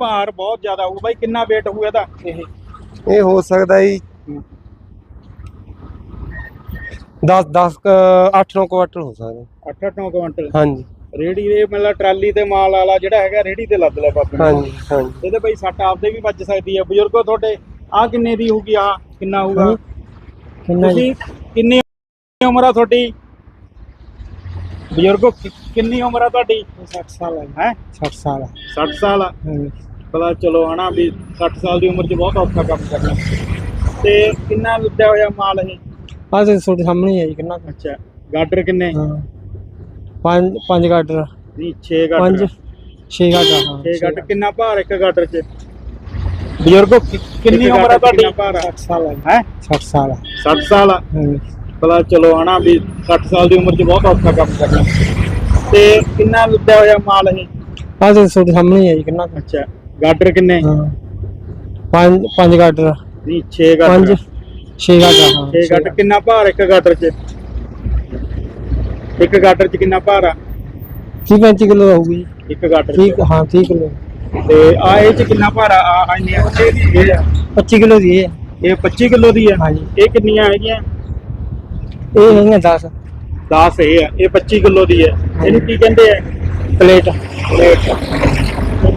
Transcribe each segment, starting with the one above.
ਭਾਰ ਬਹੁਤ ਜ਼ਿਆਦਾ ਹੋਊ ਬਾਈ ਕਿੰਨਾ weight ਹੋਊ ਇਹਦਾ? ਇਹ ਇਹ ਹੋ ਸਕਦਾ ਜੀ 10 10 8 9 ਕੁਆਟਰ ਹੋ ਸਕਦਾ। 8-8 ਕੁਇੰਟਲ ਹਾਂਜੀ। ਰੇੜੀ ਇਹ ਮਤਲਬ ਟਰਾਲੀ ਤੇ ਮਾਲ ਵਾਲਾ ਜਿਹੜਾ ਹੈਗਾ ਰੇੜੀ ਤੇ ਲੱਦ ਲਿਆ ਬਾਪੂ। ਹਾਂਜੀ ਹਾਂਜੀ। ਇਹਦੇ ਬਈ ਸੱਟ ਆਪਦੇ ਵੀ ਵੱਜ ਸਕਦੀ ਹੈ ਬਜ਼ੁਰਗੋ ਤੁਹਾਡੇ ਆ ਕਿੰਨੇ ਦੀ ਹੋਊਗੀ? ਆ ਕਿੰਨਾ ਹੋਊਗਾ? ਕਿੰਨਾ ਤੁਸੀਂ ਕਿੰਨੀ ਉਮਰ ਆ ਤੁਹਾਡੀ? ਬਜ਼ੁਰਗੋ ਕਿੰਨੀ ਉਮਰ ਆ ਤੁਹਾਡੀ? 60 ਸਾਲ ਹੈ ਹੈ? 60 ਸਾਲ 60 ਸਾਲ ਪਤਾ ਚਲੋ ਹਨਾ ਵੀ 60 ਸਾਲ ਦੀ ਉਮਰ 'ਚ ਬਹੁਤ ਔਖਾ ਕੰਮ ਕਰਨਾ। ਤੇ ਕਿੰਨਾ ਲੱਦਿਆ ਹੋਇਆ ਮਾਲ ਇਹ? ਆ ਤੇ ਤੁਹਾਡੇ ਸਾਹਮਣੇ ਹੀ ਹੈ ਜੀ ਕਿੰਨਾ ਕੁ? ਅੱਛਾ ਗਾਡਰ ਕਿੰਨੇ? ਹਾਂ। ਪੰਜ ਪੰਜ ਗਾਡਰ। ਨਹੀਂ 6 ਪੰਜ ਗਾਡਰ 6 ਗਾਡਰ ਹਾਂ 6 ਗਾਡਰ। ਕਿੰਨਾ ਭਾਰ ਇੱਕ ਗਾਡਰ 'ਚ? ਬਜ਼ੁਰਗੋ ਕਿ- ਕਿੰਨੀ ਇੱਕ ਉਮਰ ਗਾਡਰ ਤੁਹਾਡੀ? ਕਿੰਨਾ ਭਾਰ ਆ? 60 ਸਾਲ ਹੈ ਹੈ? 60 ਸਾਲ 60 ਸਾਲ ਆ? ਹਾਂਜੀ ਚਲੋ ਹਨਾ ਵੀ 60 ਸਾਲ ਦੀ ਉਮਰ 'ਚ ਬਹੁਤ ਔਖਾ ਕੰਮ ਕਰਨਾ। ਤੇ ਕਿੰਨਾ ਲੱਦਿਆ ਹੋਇਆ ਮਾਲ ਇਹ? ਆ ਤੇ ਤੁਹਾਡੇ ਸਾਹਮਣੇ ਹੀ ਹੈ ਜੀ ਕਿੰਨਾ ਕੁ? ਅੱਛਾ। ਗਾਡਰ ਕਿੰਨੇ? ਪੰਜ ਪੰਜ ਗਾਡਰ। ਨਹੀਂ 6 ਪੰਜ ਗਾਡਰ 6 ਗਾਡਰ ਹਾਂ 6 ਗਾਡਰ। ਕਿੰਨਾ ਭਾਰ ਇੱਕ ਗਾਡਰ 'ਚ? ਇੱਕ ਗਾਡਰ 'ਚ ਕਿੰਨਾ ਭਾਰ ਆ? 30 35 ਕਿਲੋ ਹੋਊਗੀ। ਜੀ ਇੱਕ ਗਾਡਰ ਠੀਕ ਹਾਂ 30 ਕਿਲੋ। ਤੇ ਆ ਇਹ 'ਚ ਕਿੰਨਾ ਭਾਰ ਆ? ਆ ਇੰਨੀ ਇਹ ਆ। 25 ਕਿਲੋ ਦੀ ਇਹ। ਇਹ 25 ਕਿਲੋ ਦੀ ਆ? ਹਾਂਜੀ। ਇਹ ਕਿੰਨੀਆਂ ਹੈਗੀਆਂ? ਇਹ ਹੈਗੀਆਂ 10 10 ਇਹ ਆ। ਇਹ 25 ਕਿਲੋ ਦੀ ਹੈ ਇਹਨੂੰ ਕੀ ਕਹਿੰਦੇ ਆ? ਪਲੇਟ। ਪਲੇਟ।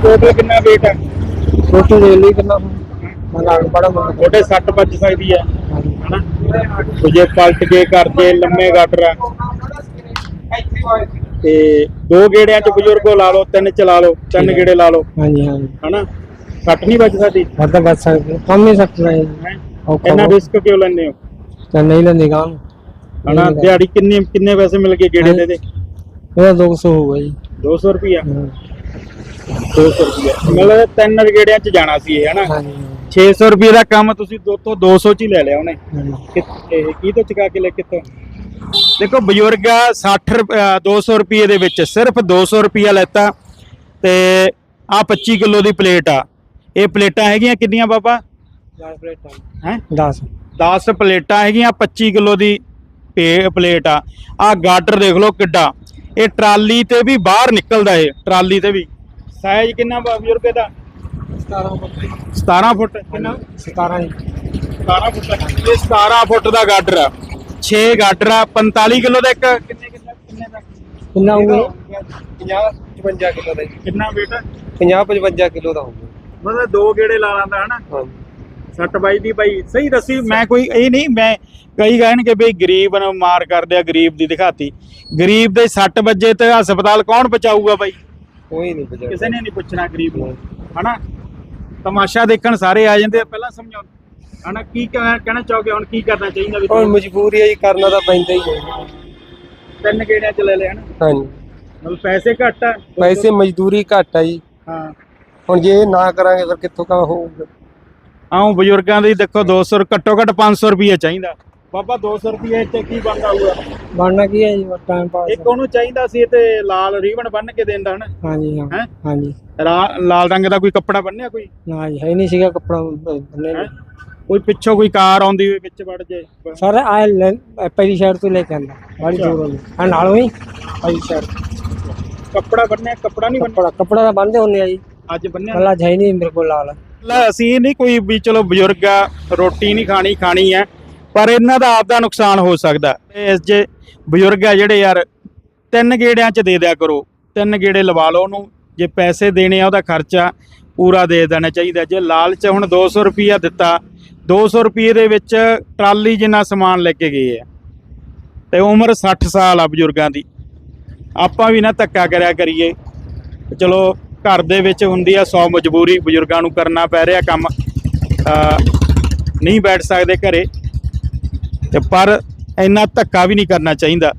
ਟੋਟਲ ਕਿੰਨਾ weight ਆ? ਰੋਟੀ ਦੇ ਲਈ ਕਿੰਨਾ ਮਨਾ ਬੜਾ ਮਨਾ ਤੁਹਾਡੇ 60 ਵੱਜ ਸਕਦੀ ਹਾਂਜੀ ਹਨਾ? ਤੇ ਜੇ ਪਲਟ ਕੇ ਕਰਦੇ ਲੰਮੇ ਗਾਡਰ ਆ। ਤੇ ਦੋ ਗੇੜਿਆਂ ਚ ਬਜ਼ੁਰਗੋ ਲਾ ਲਓ ਤਿੰਨ ਚਲਾ ਲਓ ਤਿੰਨ। ਗੇੜੇ ਲਾ ਲਓ। ਹਾਂਜੀ ਹਾਂਜੀ। ਹਨਾ? ਸੱਟ ਨਹੀਂ ਵੱਜ ਸਕਦੀ? ਵਾਦਾ ਬਚ ਸਕਦੇ ਕੰਮ ਹੀ ਸਕਦਾ ਹੈ ਹੈਂ? ਔਖਾ ਇੰਨਾ। ਰਿਸਕ ਕਿਉਂ ਲੈਂਦੇ ਹੋ? ਤਾਂ ਨਹੀਂ ਲੈਂਦੇ ਕੰਮ ਹਨਾ ਦਿਹਾੜੀ ਕਿੰਨੇ ਕਿੰਨੇ ਪੈਸੇ ਮਿਲ ਗਏ ਗੇੜੇ ਦੇ ਦੇ? ਇਹਦਾ 200 ਹੋਊਗਾ ਜੀ। 200 ਰੁਪਿਆ ਹਾਂ। 200 ਰੁਪਿਆ ਮਤਲਬ ਤਿੰਨ ਚ ਜਾਣਾ ਸੀ ਇਹ ਹਨਾ? ਹਾਂਜੀ। 600 ਰੁਪਏ ਦਾ ਕੰਮ ਤੁਸੀਂ ਦੋ ਤੋਂ 200 ਚ ਹੀ ਲੈ ਲਿਆ ਉਹਨੇ। ਕਿ- ਇਹ ਕੀ ਤੋਂ ਚੁਕਾ ਕੇ ਲੈ ਕਿੱਥੋਂ ਦੇਖੋ ਬਜ਼ੁਰਗ ਆ 60 ਰੁਪ- ਅਹ 200 ਰੁਪਏ ਦੇ ਵਿੱਚ ਸਿਰਫ 200 ਰੁਪਿਆ ਲੈਤਾ ਤੇ ਆ 25 ਕਿਲੋ ਦੀ ਪਲੇਟ ਆ। ਇਹ ਪਲੇਟਾਂ ਹੈਗੀਆਂ ਕਿੰਨੀਆਂ ਬਾਬਾ? 10 ਪਲੇਟਾਂ। ਹੈ? 10 10 ਪਲੇਟਾਂ ਹੈਗੀਆਂ 25 ਕਿਲੋ ਦੀ ਪੇ- ਪਲੇਟ ਆ। ਆ ਗਾਡਰ ਦੇਖ ਲਓ ਕਿੱਡਾ। ਇਹ ਟਰਾਲੀ ਤੇ ਵੀ ਬਾਹਰ ਨਿਕਲਦਾ ਇਹ ਟਰਾਲੀ ਤੇ ਵੀ। ਸਾਈਜ਼ ਕਿੰਨਾ ਬਾ ਬਜ਼ੁਰਗ ਇਹਦਾ? 17 ਫੁੱਟ। 17 ਫੁੱਟ ਕਿੰਨਾ? 17 ਜੀ 17 ਫੁੱਟ ਇਹ 17 ਫੁੱਟ ਦਾ ਗਾਡਰ ਆ। 6 ਗਾਡਰ ਆ 45 ਕਿਲੋ ਦਾ ਇੱਕ। ਕਿੰਨੇ ਕਿੰਨੇ ਕਿੰਨੇ ਦਾ? ਕਿੰਨਾ ਹੋਊਗਾ? 50 55 ਕਿਲੋ ਦਾ ਕਿੰਨਾ weight 50 55 ਕਿਲੋ ਦਾ ਹੋਊਗਾ। ਮਤਲਬ ਦੋ ਗੇੜੇ ਲਾ ਲਾਂਦਾ ਹਨਾ? ਸੱਟ ਬਾਈ ਦੀ ਬਾਈ ਸਹੀ ਦੱਸੀ ਮੈਂ ਕੋਈ ਇਹ ਨਹੀਂ ਮੈਂ ਕਈ ਕਹਿਣਗੇ ਬਈ ਗਰੀਬ ਨੂੰ ਮਾਰ ਕਰਦੇ ਆ ਗਰੀਬ ਦੀ ਦਿਖਾਤੀ। ਗਰੀਬ ਦੇ ਸੱਟ ਵੱਜੇ ਤੇ ਹਸਪਤਾਲ ਕੌਣ ਬਚਾਊਗਾ ਬਾਈ ਕੋਈ ਨਹੀਂ ਬਚਾ ਕਿਸੇ ਨੇ ਨਹੀਂ ਪੁੱਛਣਾ ਗਰੀਬ ਨੂੰ। ਹਨਾ? ਤਮਾਸ਼ਾ ਦੇਖਣ ਸਾਰੇ ਆ ਜਾਂਦੇ ਆ ਪਹਿਲਾਂ ਸਮਝਾਉਣ। ਹਨਾ ਕੀ ਕਹਿਣਾ ਕਹਿਣਾ ਚਾਹੋਗੇ? ਹੁਣ ਕੀ ਕਰਨਾ ਚਾਹੀਦਾ ਵੀ ਹੁਣ? ਮਜਬੂਰੀ ਹੈ ਜੀ ਕਰਨਾ ਤਾਂ ਪੈਂਦਾ ਹੀ ਹੈ ਤਿੰਨ ਗੇੜਿਆਂ ਚ ਲੈ ਲਿਆ ਹਨਾ ਹਾਂਜੀ। ਮਤਲਬ ਪੈਸੇ ਘੱਟ ਆ। ਪੈਸੇ ਮਜ਼ਦੂਰੀ ਘੱਟ ਆ ਜੀ। ਹਾਂ। ਹੁਣ ਜੇ ਇਹ ਨਾ ਕਰਾਂਗੇ ਫਿਰ ਕਿੱਥੋਂ ਕਾ ਹੋਊਗਾ? ਆਉਂ ਬਜ਼ੁਰਗਾਂ ਦੀ ਦੇਖੋ 200 ਘੱਟੋ ਘੱਟ 500 ਰੁਪਏ ਚਾਹੀਦਾ। ਬਾਬਾ 200 ਰੁਪਏ ਤੇ ਕੀ ਬਣਦਾ ਹੋਊਗਾ? ਬਣਨਾ ਕੀ ਹੈ ਜੀ ਟਾਈਮ ਪਾਸ ਇੱਕ ਉਹਨੂੰ ਚਾਹੀਦਾ ਸੀ ਤੇ ਲਾਲ ਰੀਬਨ ਬੰਨ ਕੇ ਦਿੰਦਾ ਹਨਾ? ਹਾਂਜੀ ਹਾਂ। ਹੈਂ? ਹਾਂਜੀ। ਰਾ- ਲਾਲ ਰੰਗ ਦਾ ਕੋਈ ਕੱਪੜਾ ਬੰਨਿਆ ਕੋਈ? ਨਾ ਜੀ ਹੈ ਨਹੀਂ ਸੀਗਾ ਕੱਪੜਾ ਬੰਨੇ ਹੈਂ? ਕੋਈ ਪਿੱਛੋਂ ਕੋਈ ਕਾਰ ਆਉਂਦੀ ਹੋਵੇ ਵਿੱਚ ਵੜ ਜੇ? ਸਰ ਆ ਪਹਿਲੀ ਸ਼ਹਿਰ ਤੋਂ ਲੈ ਕੇ ਆਂਦਾ ਬੜੀ। ਦੂਰ ਹੋਈ ਆ ਨਾਲੋਂ ਹੀ ਪਹਿਲੀ ਸ਼ਹਿਰ ਕੱਪੜਾ ਬੰਨਿਆ ਕੱਪੜਾ ਨਹੀਂ ਬੰਨਿਆ? ਕੱਪੜਾ ਕੱਪੜਾ ਤਾਂ ਬੰਨਦੇ ਹੁੰਦੇ ਆ ਜੀ। ਅੱਜ ਬੰਨਿਆ? ਕੱਲਾ ਹੈ ਨਹੀਂ ਮੇਰੇ ਕੋਲ ਲਾਲ। ਲੈ ਅਸੀਂ ਨਹੀਂ ਕੋਈ ਵੀ ਚਲੋ ਬਜ਼ੁਰਗ ਆ ਰੋਟੀ ਨਹੀਂ ਖਾਣੀ ਖਾਣੀ ਹੈ। ਪਰ ਇਹਨਾਂ ਦਾ ਆਪਦਾ ਨੁਕਸਾਨ ਹੋ ਸਕਦਾ ਇਸ ਜੇ ਬਜ਼ੁਰਗ ਆ ਜਿਹੜੇ ਯਾਰ, ਤਿੰਨ ਗੇੜਿਆਂ ਚ ਦੇ ਦਿਆ ਕਰੋ। ਤਿੰਨ ਗੇੜੇ ਲਵਾ ਲਓ ਉਹਨੂੰ। ਜੇ ਪੈਸੇ ਦੇਣੇ ਆ ਉਹਦਾ ਖਰਚਾ ਪੂਰਾ ਦੇ ਦੇਣਾ ਚਾਹੀਦਾ। ਜੇ ਲਾਲਚ ਹੁਣ 200 ਰੁਪਿਆ ਦਿੱਤਾ। 200 ਰੁਪਏ ਦੇ ਵਿੱਚ ਟਰਾਲੀ ਜਿੰਨਾ ਸਮਾਨ ਲੈ ਕੇ ਗਏ ਆ। ਤੇ ਉਮਰ 60 ਸਾਲ ਆ ਬਜ਼ੁਰਗਾਂ ਦੀ। ਆਪਾਂ ਵੀ ਨਾ ਧੱਕਾ ਕਰਿਆ ਕਰੀਏ। ਚਲੋ, ਘਰ ਦੇ ਵਿੱਚ ਹੁੰਦੀ ਆ ਸੌ ਮਜਬੂਰੀ। ਬਜ਼ੁਰਗਾਂ ਨੂੰ ਕਰਨਾ ਪੈ ਰਿਹਾ ਕੰਮ। ਨਹੀਂ ਬੈਠ ਸਕਦੇ ਘਰੇ। ਤੇ ਪਰ ਇੰਨਾ ਧੱਕਾ ਵੀ ਨਹੀਂ ਕਰਨਾ ਚਾਹੀਦਾ।